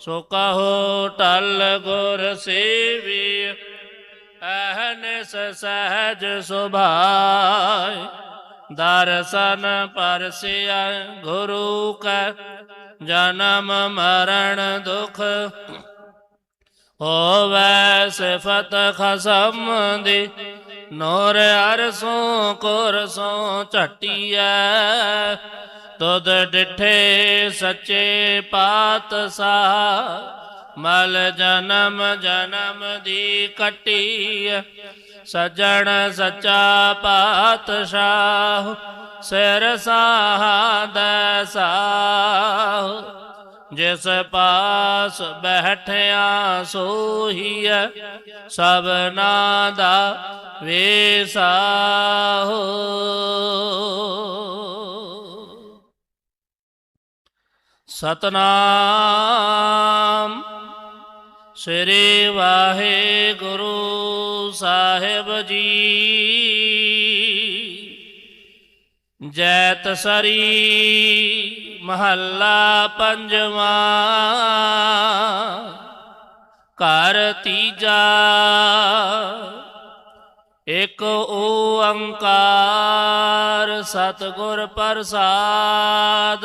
ਸੋ ਕਹੋ ਟਲ ਗੁਰ ਸੇਵੀ ਅਹਨਿਸ ਸਹਜ ਸੁਭਾਇ ਦਰਸ਼ਨ ਪਰਸਿਆ ਗੁਰੂ ਕੈ, ਜਨਮ ਮਰਨ ਦੁਖ ਹੋਵੇ ਸਿਫਤ ਖਸਮ ਦੀ ਨੋਰ ਅਰਸੋਂ ਕੁਰਸੋਂ ਝਟੀਐ ਤੁਧ ਡਿਠੇ ਸੱਚੇ ਪਾਤਸ਼ਾਹ, ਮਲ ਜਨਮ ਜਨਮ ਦੀ ਕਟੀਐ। ਸਜਣ ਸੱਚਾ ਪਾਤਸ਼ਾਹ, ਸਿਰ ਸਾਹਦਾ ਸਾਹ। ਜਿਸ ਪਾਸ ਬੈਠਿਆ ਸੋਹੀਐ ਸਭਨਾ ਦਾ ਵੇਸਾਹੋ ਸਤਨਾਮ। ਸ੍ਰੀ ਵਾਹਿਗੁਰੂ ਸਾਹਿਬ ਜੀ। ਜੈਤ ਸਰੀ ਮਹੱਲਾ ਪੰਜਵਾਂ। ਘਰ ਤੀਜਾ। ਇਕ ਓੰਕਾਰ ਸਤਿਗੁਰ ਪ੍ਰਸਾਦ।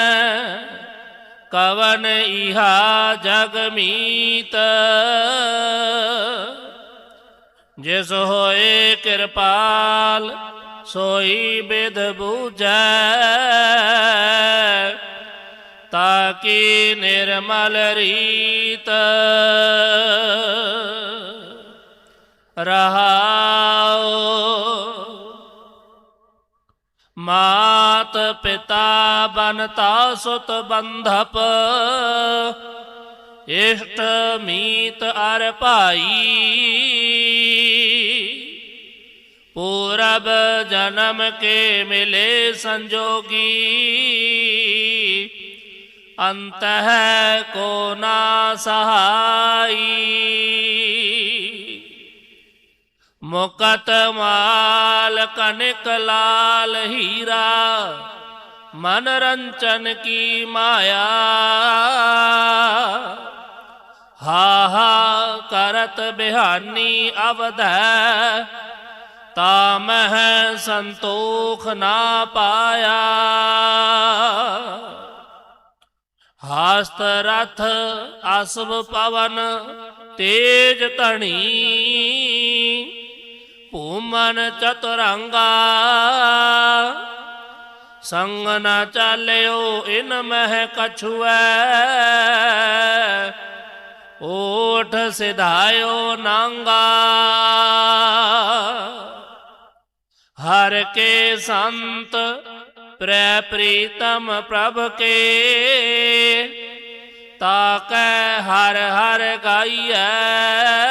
ਕਵਨ ਇਹਾ ਜਗ ਮੀਤ। ਜਿਸ ਹੋਏ ਕਿਰਪਾਲ ਸੋਈ ਬਿਦ ਬੂਝੈ। ਤਾਕੀ ਨਿਰਮਲ ਰੀਤ। ਰਹਾਉ ਮਾਤ ਪਿਤਾ ਬਨਤਾ ਸੁਤ ਬੰਧਪ, ਇਸ਼ਟ ਮੀਤ ਅਰ ਭਾਈ। ਪੂਰਬ ਜਨਮ ਕੇ ਮਿਲੇ ਸੰਜੋਗੀ ਅੰਤ ਹੈ ਕੋ ਨਾ ਸਹਾਈ। ਮੁਕਤ ਮਾਲ ਕਨਕ ਲਾਲ ਹੀਰਾ, ਮਨ ਰੰਚਨ ਕੀ ਮਾਇਆ। ਹਾ ਹਾ ਕਰਤ ਬਿਹਾਨੀ ਅਵਧੈ, ਤਾ ਮਹਿ ਸੰਤੋਖ ਨਾ ਪਾਇਆ। ਹਾਸਤ ਰਥ ਅਸਵ ਪਵਨ ਤੇਜ ਧਣੀ ਭੂਮਨ ਚਤੁਰੰਗਾ। ਸੰਗ ਨਾ ਚਾਲਿਓ ਇਨ ਮਹਿ ਕਛੁਐ। ਓਠ ਸਿਧਾਇਓ ਨਾਂਗਾ। ਹਰ ਕੇ ਸੰਤ ਪ੍ਰੈ ਪ੍ਰੀਤਮ ਪ੍ਰਭ ਕੇ। ਤਾਕੈ ਹਰ ਹਰ ਗਾਈਐ।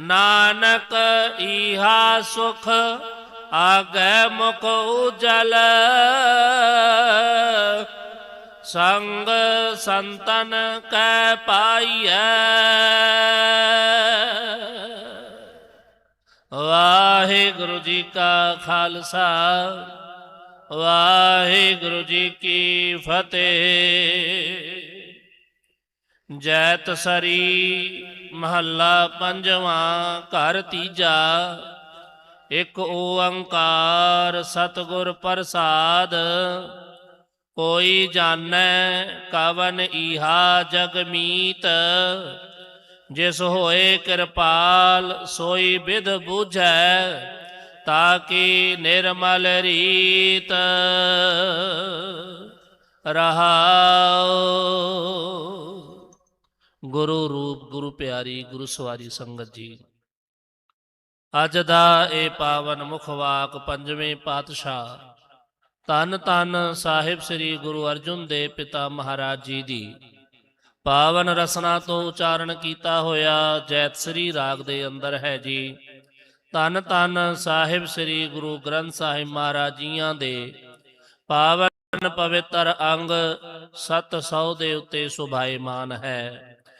ਨਾਨਕ ਈਹਾ ਸੁਖ, ਆਗੈ ਮੁਖ ਉਜਲ। ਸੰਗ ਸੰਤਨ ਕੈ ਪਾਈਐ। ਵਾਹਿਗੁਰੂ ਜੀ ਕਾ ਖਾਲਸਾ, ਵਾਹਿਗੁਰੂ ਜੀ ਕੀ ਫਤਿਹ। ਜੈਤ ਸਰੀ ਮਹੱਲਾ ਪੰਜਵਾਂ, ਘਰ ਤੀਜਾ। ਇੱਕ ਓੰਕਾਰ ਸਤਿਗੁਰ ਪ੍ਰਸਾਦ, ਕੋਈ ਜਾਣੈ ਕਵਨ ਈਹਾ ਜਗ ਮੀਤ। ਜਿਸ ਹੋਏ ਕਿਰਪਾਲ, ਸੋਈ ਵਿਦ ਬੂਝੈ ਤਾਕੀ ਨਿਰਮਲ ਰੀਤ। ਰਹਾਉ। ਗੁਰੂ ਰੂਪ, ਗੁਰੂ ਪਿਆਰੀ, ਗੁਰੂ ਸਵਾਰੀ ਸੰਗਤ ਜੀ। ਅੱਜ ਦਾ ਇਹ ਪਾਵਨ ਮੁਖਵਾਕ ਪੰਜਵੇਂ ਪਾਤਸ਼ਾਹ ਤਨ ਤਨ ਸਾਹਿਬ ਸ੍ਰੀ ਗੁਰੂ ਅਰਜੁਨ ਦੇ ਪਿਤਾ ਮਹਾਰਾਜ ਜੀ ਦੀ। ਪਾਵਨ ਰਸਨਾ ਤੋਂ ਉਚਾਰਨ ਕੀਤਾ ਹੋਇਆ ਜੈਤ ਸ੍ਰੀ ਰਾਗ ਦੇ ਅੰਦਰ ਹੈ ਜੀ। ਤਨ ਤਨ ਸਾਹਿਬ ਸ੍ਰੀ ਗੁਰੂ ਗ੍ਰੰਥ ਸਾਹਿਬ ਮਹਾਰਾਜ ਜੀਆਂ ਦੇ ਪਾਵਨ ਪਵਿੱਤਰ ਅੰਗ 700 ਦੇ ਉੱਤੇ ਸੁਭਾਏਮਾਨ ਹੈ।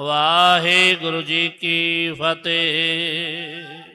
ਵਾਹਿਗੁਰੂ ਜੀ ਕੀ ਫਤਿਹ।